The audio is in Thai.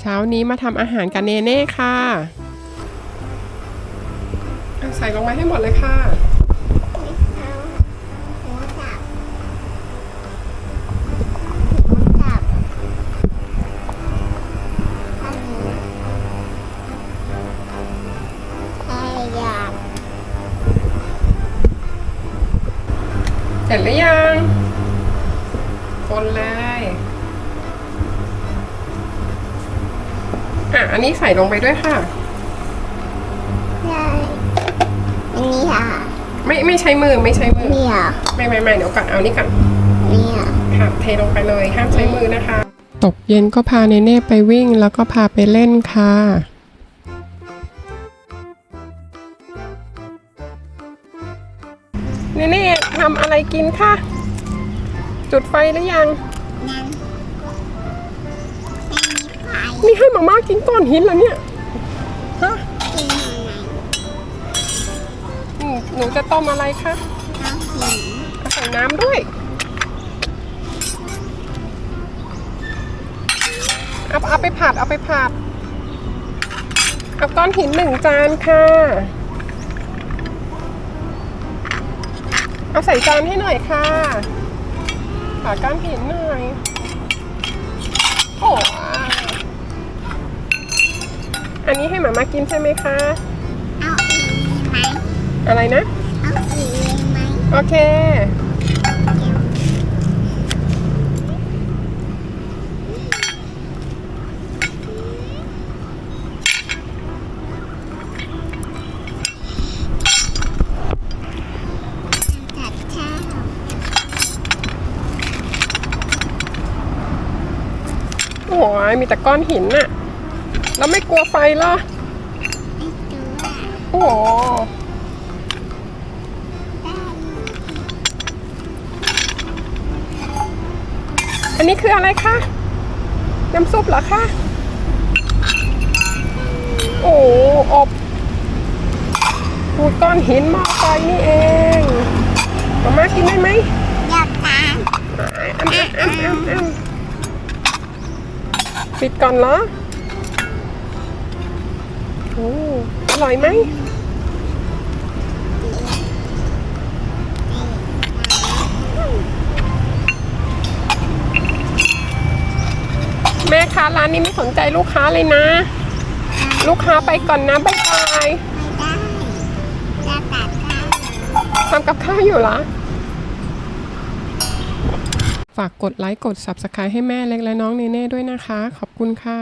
เช้านี้มาทำอาหารกับเนเน่ค่ะอะใส่ลงมาให้หมดเลยค่ะไม่เอาหมูสับหมูสับอันนี้ไข่ยางเสร็จหรือยัง คนเลย อะ อันนี้ใส่ลงไปด้วยค่ะ ใช่นี่ค่ะไม่ไม่ใช้มือไม่ใช้มือ นี่ค่ะไม่ไม่ไม่เดี๋ยวก่อนเอานี่ก่อนนี่ค่ะค่ะเทลงไปเลยห้ามใช้มือนะคะ ตกเย็นก็พาเนเน่ไปวิ่งแล้วก็พาไปเล่นค่ะ เนเน่ทำอะไรกินคะจุดไฟหรือยัง นั่นไม่มีไฟ นี่ให้มาม่ากินก้อนหินแล้วเนี่ยฮะกินอะไรอืมหนูจะต้มอะไรคะน้ำหินใส่น้ำด้วย เอาเอาไปผัดเอาไปผัด เอาก้อนหินหนึ่งจานค่ะ เอาใส่จานให้หน่อยค่ะฝาก้อนหินหน่อย โอ้ อันนี้ให้หมามากินใช่ไหมคะ เอาอีไหมอะไรนะ เอาอีไหมโอเค จัดข้าวโอ้ยมีแต่ก้อนหินน่ะ แล้วไม่กลัวไฟเหรอไอ้ตัวโอ้โหได้อันนี้คืออะไรคะน้ำซุปเหรอคะโอ้โหอบปูดก้อนหินหม้อไฟนี่เองมาม่ากินได้ไหมอยากตามอ้ำอ้ำอ้ำอ้ำอ้ำปิดก่อนเหรอ โอ้อร่อยไหมแม่ค้าร้านนี้ไม่สนใจลูกค้าเลยนะ ลูกค้าไปก่อนนะบ๊ายบายไม่ได้จะตัดข้าวทำกับข้าวอยู่เหรอ ฝากกดไลค์กด Subscribe ให้แม่เล็กและน้องเนเน่ด้วยนะคะ ขอบคุณค่ะ